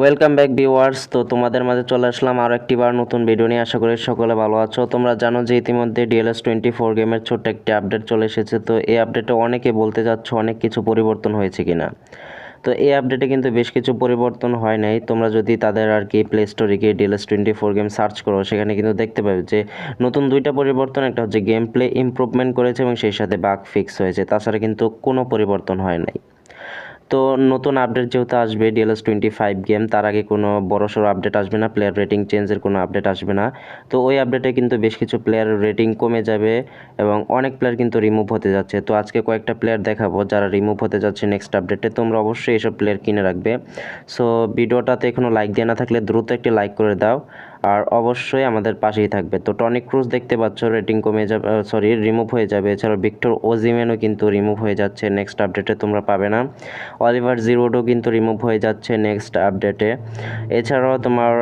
Welcome back viewers তো তোমাদের মাঝে চলে আসলাম আরও একটি বার নতুন ভিডিও নিয়ে। আশা করি সকলে ভালো আছো। তোমরা জানো যে ইতিমধ্যে ডিএলএস টোয়েন্টি ফোর গেমের ছোট্ট একটি আপডেট চলে এসেছে। তো এই আপডেটে অনেকে বলতে যাচ্ছ অনেক কিছু পরিবর্তন হয়েছে কিনা। তো এই আপডেটে কিন্তু বেশ কিছু পরিবর্তন হয় নাই। তোমরা যদি তাদের আর কি প্লে স্টোরে গিয়ে DLS twenty four game search করো, সেখানে কিন্তু দেখতে পাবে যে নতুন দুইটা পরিবর্তন, একটা হচ্ছে গেম প্লে ইমপ্রুভমেন্ট করেছে এবং সেই সাথে বাগ ফিক্স হয়েছে। তাছাড়া কিন্তু কোনো পরিবর্তন হয় নাই। তো নতুন আপডেট যেহেতু আসবে ডিএলএস টোয়েন্টি ফাইভ গেম তার আগে কোনো বড়সড় আপডেট আসবে না প্লেয়ার রেটিং চেঞ্জের কোনো আপডেট আসবে না। তো ওই আপডেটে কিন্তু বেশ কিছু প্লেয়ার রেটিং কমে যাবে এবং অনেক প্লেয়ার কিন্তু রিমুভ হতে যাচ্ছে। তো আজকে কয়েকটা প্লেয়ার দেখাবো যারা রিমুভ হতে যাচ্ছে নেক্সট আপডেটে তোমরা অবশ্যই এসব প্লেয়ার কিনে রাখবে। সো ভিডিওটাতে এখনও লাইক দিয়ে না থাকলে দ্রুত একটি লাইক করে দাও। আর অবশ্যই আমাদের পাশেই থাকবে। তো টনিক ক্রুজ দেখতে পাচ্ছ রেটিং কমে যাবে সরি রিমুভ হয়ে যাবে। এছাড়াও ভিক্টর ওজিমেনও কিন্তু রিমুভ হয়ে যাচ্ছে নেক্সট আপডেটে তোমরা পাবে না। অলিভার জিরোডও কিন্তু রিমুভ হয়ে যাচ্ছে নেক্সট আপডেটে এছাড়াও তোমার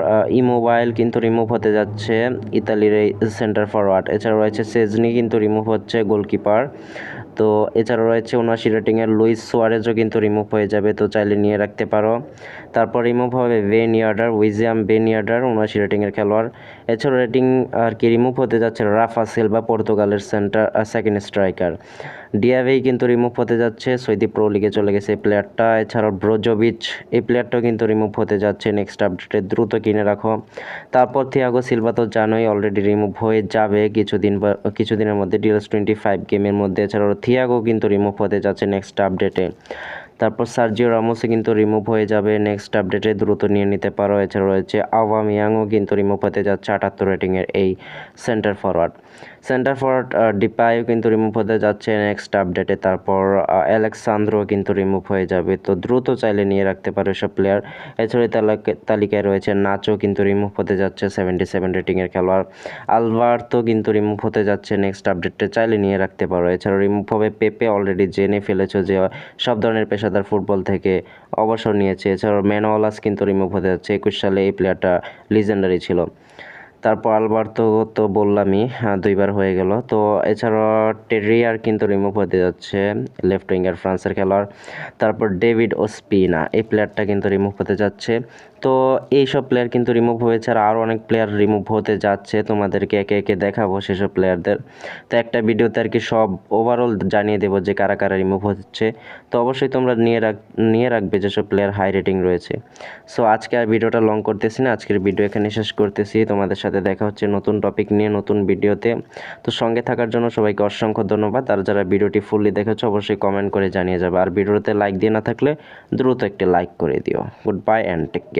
ইমোবাইল কিন্তু রিমুভ হতে যাচ্ছে, ইতালির এই সেন্টার ফরওয়ার্ড এছাড়াও রয়েছে সেজনি কিন্তু রিমুভ হচ্ছে গোলকিপার তো এছাড়াও রয়েছে উনআশি রেটিংয়ের লুইস সোয়ারেজও কিন্তু রিমুভ হয়ে যাবে, তো চাইলে নিয়ে রাখতে পারো। তারপর রিমুভ হবে বেন ইয়ার্ডার উইজিয়াম বেন ইয়ার্ডার উনআশি রেটিংয়ের খেলোয়াড়। এছাড়াও রেটিং আর কি রিমুভ হতে যাচ্ছে রাফা সিলভা, পর্তুগালের সেন্টার সেকেন্ড স্ট্রাইকার ডিয়াভেই কিন্তু রিমুভ হতে যাচ্ছে সৈদি প্রো লিগে চলে গেছে এই প্লেয়ারটা এছাড়াও ব্রোজোভিচ এই প্লেয়ারটাও কিন্তু রিমুভ হতে যাচ্ছে। নেক্সট আপডেটে দ্রুত কিনে রাখো। তারপর থিয়াগো সিলভা তো জানোই অলরেডি রিমুভ হয়ে যাবে কিছুদিন কিছুদিনের মধ্যে ডিএলস টোয়েন্টি ফাইভ গেমের মধ্যে। এছাড়াও থিয়াগো কিন্তু রিমুভ হতে যাচ্ছে নেক্সট আপডেটে তারপর সার্জিও রামোসে কিন্তু রিমুভ হয়ে যাবে। নেক্সট আপডেটে দ্রুত নিয়ে নিতে পারো। এছাড়া রয়েছে আওয়ামিয়াংও কিন্তু রিমুভ হতে যাচ্ছে আটাত্তর রেটিংয়ের এই সেন্টার ফরওয়ার্ড সেন্টার ফরওয়ার্ড ডিপাইও কিন্তু রিমুভ হতে যাচ্ছে নেক্সট আপডেটে তারপর অ্যালেক্সান্দ্রও কিন্তু রিমুভ হয়ে যাবে। তো দ্রুত চাইলে নিয়ে রাখতে পারো এসব প্লেয়ার এছাড়া তালিকায় রয়েছে নাচও কিন্তু রিমুভ হতে যাচ্ছে সেভেন্টি সেভেন রেটিংয়ের খেলোয়াড়। আলভার্তো কিন্তু রিমুভ হতে যাচ্ছে নেক্সট আপডেটে চাইলে নিয়ে রাখতে পারো। এছাড়াও রিমুভ হবে পেপে অলরেডি জেনে ফেলেছো যে, সব ধরনের পেশাদার ফুটবল থেকে অবসর নিয়েছে। এছাড়াও ম্যানোয়ালাস কিন্তু রিমুভ হতে যাচ্ছে। একুশ সালে এই প্লেয়ারটা লিজেন্ডারি ছিল। তারপর আলবার্তো তো বললামই দুইবার হয়ে গেল। তো এছাড়াও টেরিয়ার কিন্তু রিমুভ হতে যাচ্ছে লেফট উইঙ্গার ফ্রান্সের খেলোয়াড়। তারপর ডেভিড ও স্পিনা এই প্লেয়ারটা কিন্তু রিমুভ হতে যাচ্ছে। তো এইসব প্লেয়ার কিন্তু রিমুভ হয়েছে আর আরও অনেক প্লেয়ার রিমুভ হতে যাচ্ছে, তোমাদেরকে একে একে দেখাবো সেসব প্লেয়ারদের তো একটা ভিডিওতে আর কি সব ওভারঅল জানিয়ে দেবো যে কারা কারা রিমুভ হচ্ছে। তো অবশ্যই তোমরা নিয়ে রাখ, নিয়ে রাখবে যেসব প্লেয়ার হাই রেটিং রয়েছে। সো আজকে আর ভিডিওটা লং করতেছি না, আজকের ভিডিও এখানে শেষ করতেছি। তোমাদের সাথে দেখা হচ্ছে নতুন টপিক নিয়ে নতুন ভিডিওতে তো সঙ্গে থাকার জন্য সবাইকে অসংখ্য ধন্যবাদ। আর যারা ভিডিওটি ফুললি দেখেছ, অবশ্যই কমেন্ট করে জানিয়ে যাবে। আর ভিডিওতে লাইক দিয়ে না থাকলে দ্রুত একটি লাইক করে দিও। Goodbye and take care